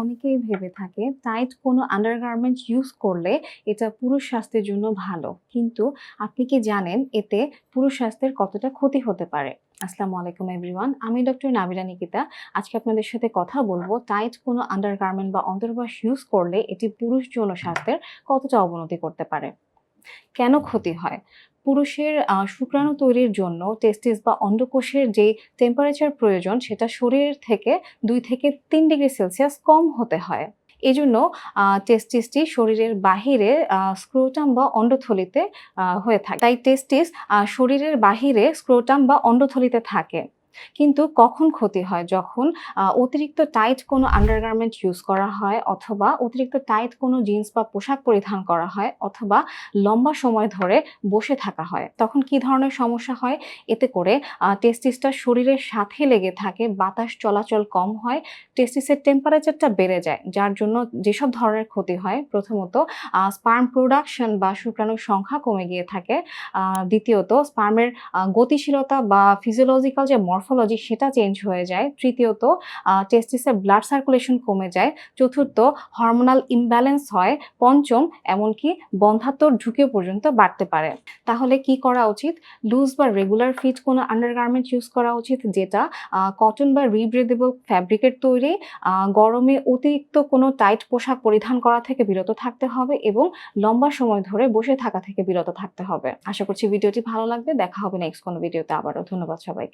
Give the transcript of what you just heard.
অনেকেই ভেবে থাকে টাইট কোনো আন্ডারগার্মেন্ট ইউজ করলে এটা পুরুষ স্বাস্থ্যের জন্য ভালো। কিন্তু আপনি কি জানেন এতে পুরুষ স্বাস্থ্যের কতটা ক্ষতি হতে পারে? আসসালামু আলাইকুম এভরিওয়ান আমি ডক্টর নাবিরা নিকিতা। আজকে আপনাদের সাথে কথা বলব টাইট কোনো আন্ডারগার্মেন্ট বা অন্তর্বাস ইউজ করলে এটি পুরুষ যৌন স্বাস্থ্যের কতটা অবনতি করতে পারে? কেন ক্ষতি হয়? পুরুষের শুক্রাণু তৈরির জন্য টেস্টিস বা অন্ডকোষের যে টেম্পারেচার প্রয়োজন সেটা শরীরের থেকে দুই থেকে তিন ডিগ্রি সেলসিয়াস কম হতে হয়। এই জন্য টেস্টিসটি শরীরের বাহিরে স্ক্রোটাম বা অন্ডথলিতে হয়ে থাকে। তাই টেস্টিস শরীরের বাহিরে স্ক্রোটাম বা অন্ডথলিতে থাকে। কিন্তু কখন ক্ষতি হয়? যখন অতিরিক্ত টাইট কোনো আন্ডারগার্মেন্ট ইউজ করা হয় অথবা অতিরিক্ত টাইট কোনো জিন্স বা পোশাক পরিধান করা হয় অথবা লম্বা সময় ধরে বসে থাকা হয়, তখন কি ধরনের সমস্যা হয়? এতে করে টেস্টিসটা শরীরের সাথে লেগে থাকে, বাতাস চলাচল কম হয় টেস্টিসের টেম্পারেচারটা বেড়ে যায়, যার জন্য যেসব ধরনের ক্ষতি হয়, প্রথমত স্পার্ম প্রোডাকশন বা শুক্রাণুর সংখ্যা কমে গিয়ে থাকে দ্বিতীয়ত স্পার্মের গতিশীলতা বা ফিজিওলজিক্যাল যে মরফোলজি সেটা চেঞ্জ হয়ে যায়। তৃতীয়ত টেস্টিসের ব্লাড সার্কুলেশন কমে যায়। চতুর্থ হরমোনাল ইমব্যালেন্স হয়, পঞ্চম, এমনকি বন্ধাত্মর ঝুঁকিও পর্যন্ত বাড়তে পারে। তাহলে কি করা উচিত? লুজ বা রেগুলার ফিট কোনো আন্ডারগার্মেন্ট ইউজ করা উচিত, যেটা কটন বা রিব্রেদেবল ফ্যাব্রিকের তৈরি গরমে অতিরিক্ত কোনো টাইট পোশাক পরিধান করা থেকে বিরত থাকতে হবে এবং লম্বা সময় ধরে বসে থাকা থেকে বিরত থাকতে হবে। আশা করছি ভিডিওটি ভালো লাগবে। দেখা হবে নেক্সট কোনো ভিডিওতে আবারও। ধন্যবাদ সবাইকে।